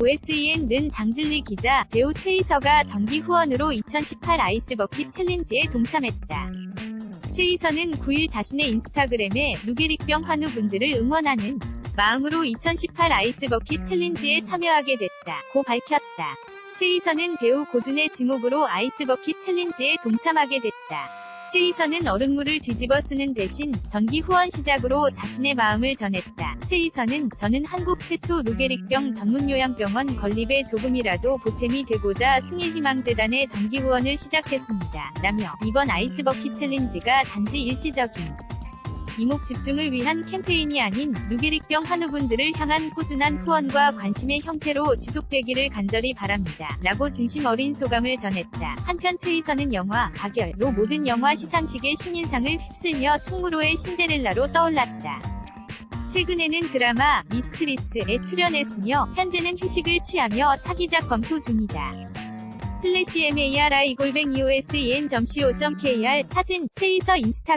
OSEN는 장진리 기자, 배우 최희서가 정기 후원으로 2018 아이스버킷 챌린지에 동참했다. 최희서는 9일 자신의 인스타그램에 루게릭병 환우분들을 응원하는 마음으로 2018 아이스버킷 챌린지에 참여하게 됐다. 고 밝혔다. 최희서는 배우 고준의 지목으로 아이스버킷 챌린지에 동참하게 됐다. 최희서는 얼음물을 뒤집어 쓰는 대신 전기 후원 시작으로 자신의 마음을 전했다. 최희서는 저는 한국 최초 루게릭병 전문 요양병원 건립에 조금이라도 보탬이 되고자 승일희망재단의 정기 후원을 시작했습니다. 라며 이번 아이스버킷 챌린지가 단지 일시적인 이목 집중을 위한 캠페인이 아닌 루게릭병 환우분들을 향한 꾸준한 후원과 관심의 형태로 지속되기를 간절히 바랍니다. 라고 진심 어린 소감을 전했다. 한편 최희선은 영화 가결로 모든 영화 시상식의 신인상을 휩쓸며 충무로의 신데렐라로 떠올랐다. 최근에는 드라마 미스트리스에 출연했으며 현재는 휴식을 취하며 차기작 검토 중이다. 슬래시 MARI 골뱅 EOSEN.co.kr 사진 최희서 인스타